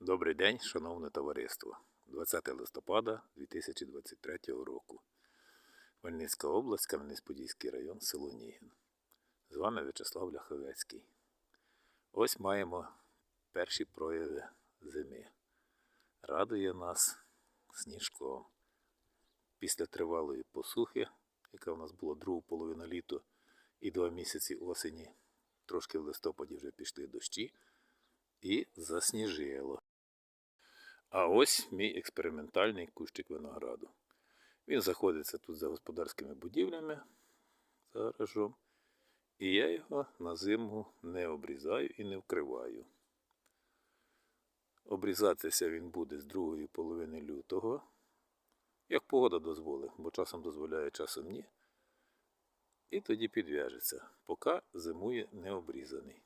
Добрий день, шановне товариство. 20 листопада 2023 року. Хмельницька область, Кам'янець-Подільський район, село Нігін. З вами В'ячеслав Ляховецький. Ось маємо перші прояви зими. Радує нас сніжком. Після тривалої посухи, яка у нас була другу половину літа і два місяці осені, трошки в листопаді вже пішли дощі, і засніжило. А ось мій експериментальний кущик винограду. Він знаходиться тут за господарськими будівлями за гаражом. І я його на зиму не обрізаю і не вкриваю. Обрізатися він буде з другої половини лютого, як погода дозволить, бо часом дозволяє, часом ні. І тоді підв'яжеться, поки зимує не обрізаний.